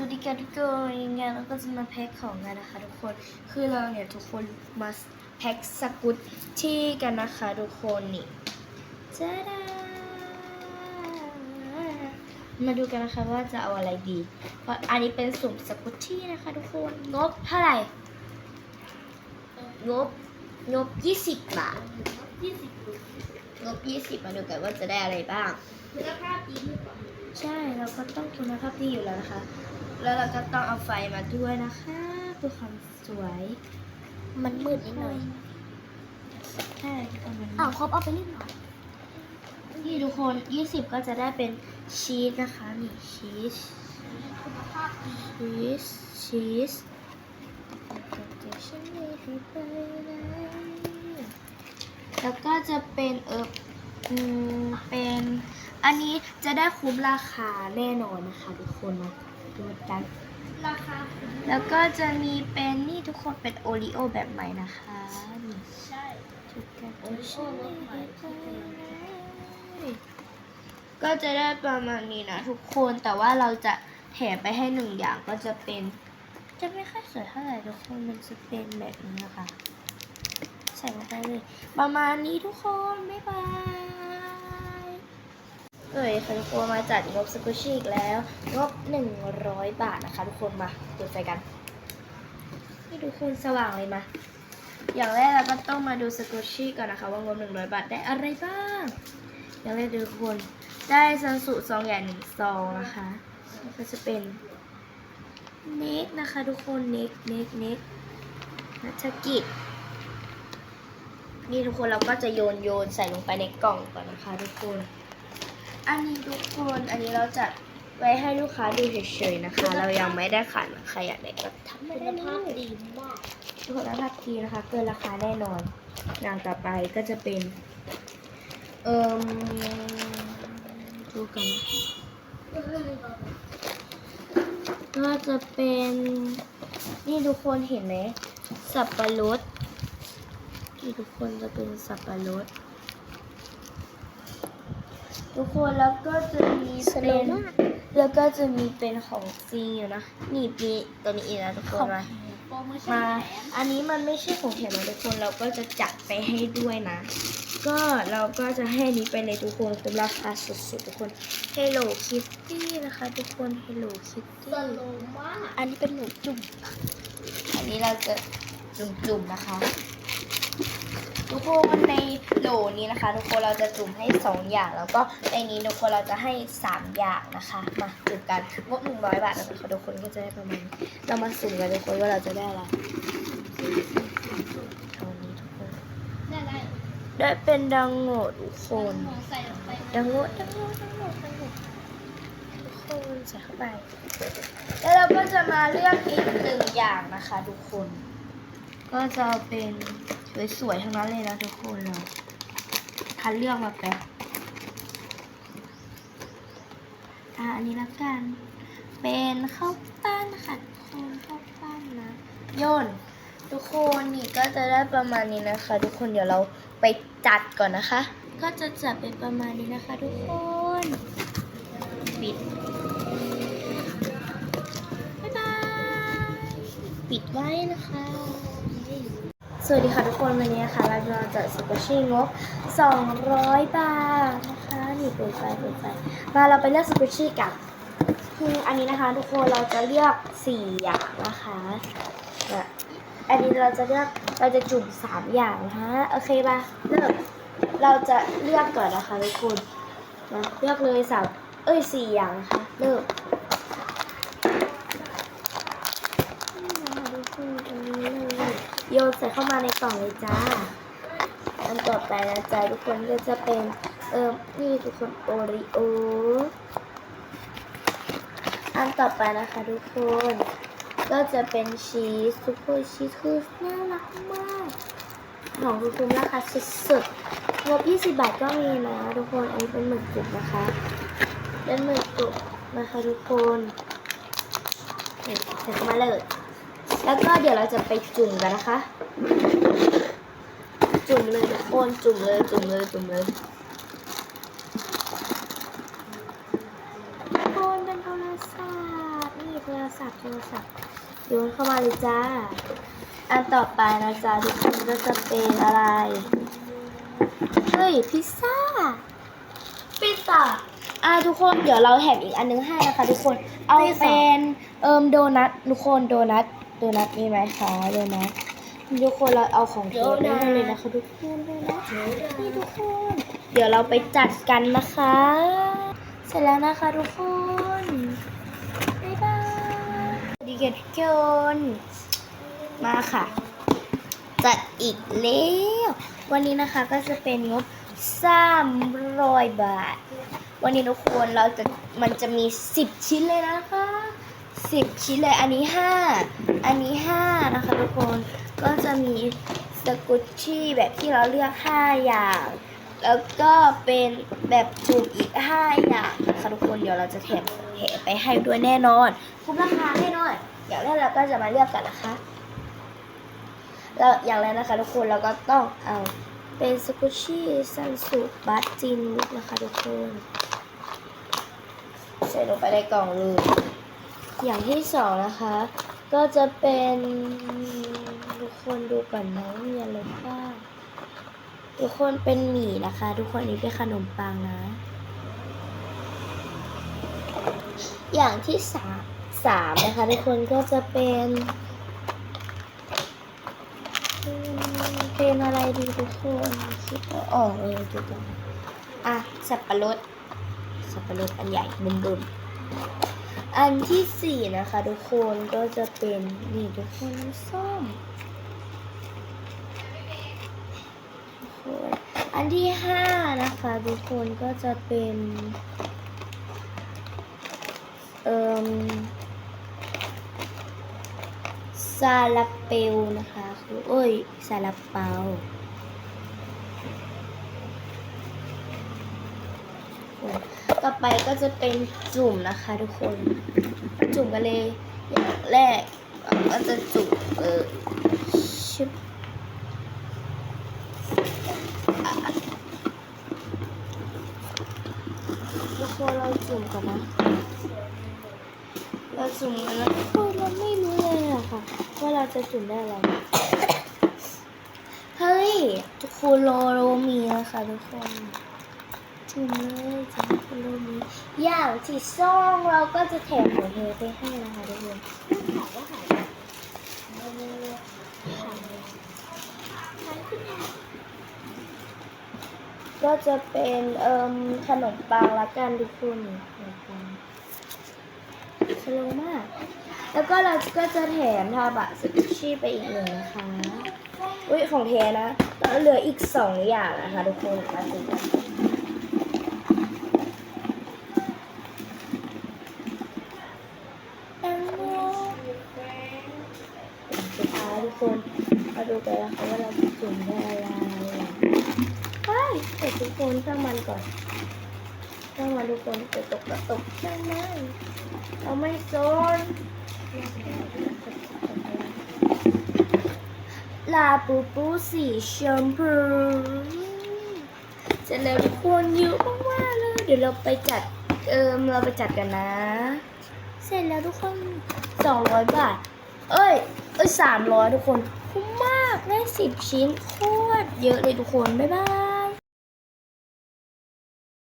วัสดีค่ะทุกคนยังไงเราก็จะมาแพ็คของกันนะคะ ทุกคนคือเราเนี่ยทุกคนมาแพ็คสกุตที่กันนะคะทุกคนนี่จ้าดามาดูกันนะคะว่าจะเอาอะไรดีเพราะอันนี้เป็นสุ่มสกุตที่นะคะ ทุกคนงบเท่าไหร่งบงบ20บาทยี่สิบลูกงบ20มาดูกันว่าจะได้อะไรบ้างคุณภาพดีหรือเปล่าใช่เราก็ต้องคุณภาพดีอยู่แล้วนะคะ แล้วเราก็ต้องเอาไฟมาด้วยนะคะเพื่อความสวย มันมืดนิดหน่อยใช่ก็มันอ้าวครบเอาไปเล่นหน่อยนี่ทุกคน 20 ก็จะได้เป็นชีสนะคะนี่ชีสคุณภาพดีชีสชีสจะฉันไม่ให้ไปไหนแล้วก็จะเป็นเอออืมเป็น อันนี้จะได้คุ้มราคาแน่นอนนะคะทุกคนมาดูกัน ราคาคุ้มแล้วก็จะมีเป็นนี่ทุกคนเป็นโอริโอแบบใหม่นะคะนี่ใช่ ชุดกันโอริโอรสใหม่ที่เป็นก็จะได้ประมาณนี้นะทุกคนแต่ว่าเราจะแถมไปให้หนึ่งอย่างก็จะเป็น จะไม่ค่อยสวยเท่าไหร่ทุกคนมันจะเป็นแบบนี้นะคะ ใส่ลงไปเลย ประมาณนี้ทุกคน บ๊ายบาย เอ้ยค่ะทุกคมาจัดงบสกุชี่อีกแล้ว งบ 100 บาทนะคะ ทุกคนมาเปิดไฟกันนี่ทุกคนสว่างเลยมา อย่างแรกเราก็ต้องมาดูสกุชี่ก่อนนะคะ ว่างบ 100 บาทได้อะไรบ้าง อย่างแรกทุกคนได้ซันสุซองใหญ่หนึ่งซองนะคะก็จะเป็นเน็กนะคะ ทุกคนเน็กเน็กเน็กนัชกิจนี่ทุกคนเราก็จะโยนโยนใส่ลงไปในกล่องก่อนนะคะ ทุกคน อันนี้ทุกคนอันนี้เราจัดไว้ให้ลูกค้าดูเฉยๆนะคะ เรายังไม่ได้ขายนะใครอยากได้ก็ทำไม่คุได้ณเลภาพยดีมากคุณภาพดีนะคะ เกินราคาแน่นอนอย่างต่อไปก็จะเป็น เอ่มดูกันก็จะเป็นนี่ทุกคนเห็นไหมสับปะรดนี่ทุกคนจะเป็นสับปะรด ทุกคนแล้วก็จะมีเป็นแล้วก็จะมีเป็นของจริงอยู่นะนี่ปีตัวนี้อีกนะทุกคนมาโปรโมชั่นมาแถมอันนี้มันไม่ใช่ของแถมนะทุกคนเราก็จะจัดไปให้ด้วยนะ ก็เราก็จะให้นี้ไปเลยทุกคนคุ้มราคาสุดๆทุกคน Hello Kitty นะคะ ทุกคน Hello ส Kitty โลมากอันนี้เป็นหมูจุ่ม อันนี้เราจะจุ่มๆนะคะ ทุกคนในโหลนี้นะคะ ทุกคนเราจะจุ่มให้สองอย่าง แล้วก็ในนี้ทุกคนเราจะให้สามอย่างนะคะมาจุ่มกันงบหนึ่งร้อยบาทนะคะทุกคนก็จะได้ประมาณเรามาสุ่มกันทุกคนว่าเราจะได้อะไรเอนนี้ทุกคนได้ได้ได้เป็นดังโงดทุกคนหมูใส่ลงไปดังโงดดังโงดดังโงดดังโงดทุกคนใส่เข้าไป แล้วเราก็จะมาเลือกอีกหนึ่งอย่างนะคะ ทุกคน ก็จะเอาเป็น สวยๆทั้งนั้นเลยนะทุกคนเราคัดเลือกมาแป๊บอะอันนี้ละกัน เป็นข้าวปั้นค่ะทุกคนข้าวปั้นนะโยนทุกคนนี่ก็จะได้ประมาณนี้นะคะ ทุกคนเดี๋ยวเราไปจัดก่อนนะคะ ก็จะจัดเป็นประมาณนี้นะคะ ทุกคนปิดบ๊ายบายปิดไว้นะคะ สวัสดีค่ะทุกคนวันนี้นะคะเราจะจัดสเปเชียลงบ 200 บาทนะคะนี่เปิดไฟเปิดไฟมาเราไปเลือกสเปเชียลกันคืออันนี้นะคะ ทุกคนเราจะเลือก 4 อย่างนะคะอันนี้เราจะเลือกเราจะจุ่ม 3 อย่างนะคะโอเคปะเริ่มเราจะเลือกก่อนนะคะทุกคนมาเลือกเลยสามเอ้ยสี่อย่างนะคะเริ่มนี่นะคะทุกคนอันนี้เลยโยน ใส่เข้ามาในกล่องเลยจ้า อันต่อไปนะจ๊ะทุกคนก็จะเป็น เออนี่ทุกคนโอริโอ อันต่อไปนะคะทุกคน ก็จะเป็นชีสทุกคนชีสคือน่ารักมากของทุกคนราคาสุดๆงบ20 บาทก็มีนะทุกคน อันนี้เป็นหมึกกรุบนะคะ เป็นหมึกกรุบนะคะทุกคนใส่เข้ามาเลย แล้วก็เดี๋ยวเราจะไปจุ่มกันนะคะ จุ่มเลยทุกคนจุ่มเลยจุ่มเลยจุ่มเลยทุกคนเป็นโทรศัพท์นี่โทรศัพท์โทรศัพท์โยนเข้ามาเลยจ้า อันต่อไปนะจ๊ะทุกคนก็จะเป็นอะไร เฮ้ยพิซซ่าพิซซ่าอะทุกคนเดี๋ยวเราแถมอีกอันนึงให้นะคะ ทุกคนเอาพิซซ่าเป็นเอิมโดนัททุกคนโดนัท โดนัทมีไหมคะโดนัททุกคนเราเอาของเทปไปให้เลยนะคะทุกคนโดนัทนี่ทุกคน เดี๋ยวเราไปจัดกันนะคะ เสร็จแล้วนะคะทุกคนบ๊ายบายสวัสดีค่ะทุกคนมาค่ะ จัดอีกแล้ววันนี้นะคะก็จะเป็นงบ300บาท วันนี้ทุกคนเราจะมันจะมี10ชิ้นเลยนะคะ 10ชิ้นเลย อันนี้5อันนี้5นะคะทุกคนก็จะมีสกุชชี่แบบที่เราเลือก5อย่าง แล้วก็เป็นแบบจุ่มอีก5อย่างนะคะทุกคนเดี๋ยวเราจะแถมแถมไปให้ด้วยแน่นอนคุ้มราคาแน่นอนอย่างแรกเราก็จะมาเลือกกันนะคะแล้วอย่างแรกนะคะทุกคนเราก็ต้องเอาเป็นสกุชชี่ซันสุบัตจินนะคะทุกคนใส่ลงไปในกล่องเลย อย่างที่สองนะคะ ก็จะเป็นทุกคนดูก่อนนะมีอะไรบ้างทุกคนเป็นหมี่นะคะ ทุกคนนี้เป็นขนมปังนะ อย่างที่สามสามนะคะ ทุกคนก็จะเป็นเป็นอะไรดีทุกคนคิดไม่ออกเลยทุกคนอะสับปะรดสับปะรดอันใหญ่บึมๆ อันที่สี่นะคะทุกคนก็จะเป็นนี่ทุกคนส้มอันที่ห้านะคะทุกคนก็จะเป็นเอ่มซาลาเปลนะคะคือเอ้ยซาลาเปา ต่อ ไปก็จะเป็นจุ่มนะคะทุกคน จุ่มกันเลยอย่างแรกก็จะจุ่มเออชิบทุกคนเราจุ่มก่อนนะเราจุ่มกันแล้วทุกคนเราไม่รู้เลยอะค่ะว่าเราจะจุ่มได้อะไรเฮ้ยทุกคนโลโลมีนะคะทุกคน จุ่มเลยจุ่มโลมีอย่างที่สองเราก็จะแถมหัวเทไปให้นะคะทุกคนก็ขายก็จะเป็นเอ่มขนมปังละกันทุกคนขนมปังสโลมาก แล้วก็เราก็จะแถมทาบะสกุชชี่ไปอีกหนึ่งนะคะ อุ้ยของเทนะแล้วเหลืออีกสองอย่างนะคะทุกคนมาดูกันแตงโมสุดท้ายทุกคนมาดูกันนะคะ เราจะจุ่มได้อะไรเฮ้ยแต่ทุกคนช่างมันก่อนช่างมันทุกคนจะตกก็ตกช่างมันเราไม่โซนลาปูปูสีชมพูเสร็จแล้วทุกคนเยอะมากๆเลย เดี๋ยวเราไปจัด เอิมเราไปจัดกันนะ เสร็จแล้วทุกคนสองร้อยบาท เอ้ย เอ้ยสามร้อยทุกคน คุ้มมากได้สิบชิ้นโคตรเยอะเลยทุกคน บ๊ายบาย